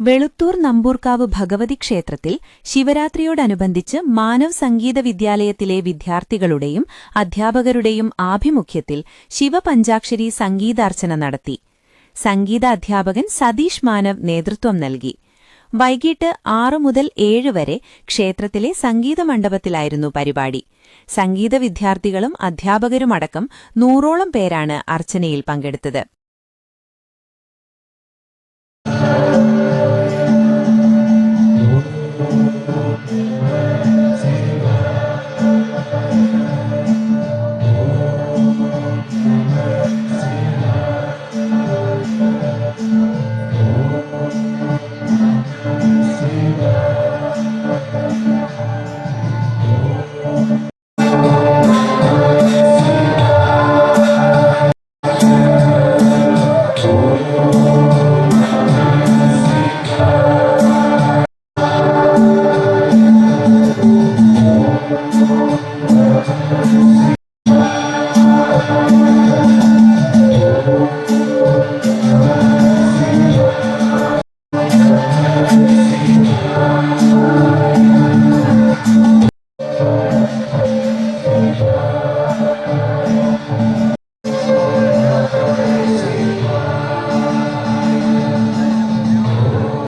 വെളുത്തൂർ നമ്പൂർക്കാവ് ഭഗവതി ക്ഷേത്രത്തിൽ ശിവരാത്രിയോടനുബന്ധിച്ച് മാനവ് സംഗീത വിദ്യാലയത്തിലെ വിദ്യാർത്ഥികളുടെയും അധ്യാപകരുടെയും ആഭിമുഖ്യത്തിൽ ശിവപഞ്ചാക്ഷരി സംഗീതാർച്ചന നടത്തി. സംഗീത അധ്യാപകൻ സതീഷ് മാനവ് നേതൃത്വം നൽകി. വൈകിട്ട് ആറു മുതൽ ഏഴ് വരെ ക്ഷേത്രത്തിലെ സംഗീത മണ്ഡപത്തിലായിരുന്നു പരിപാടി. സംഗീത വിദ്യാർത്ഥികളും അധ്യാപകരുമടക്കം നൂറോളം പേരാണ് അർച്ചനയിൽ പങ്കെടുത്തത്.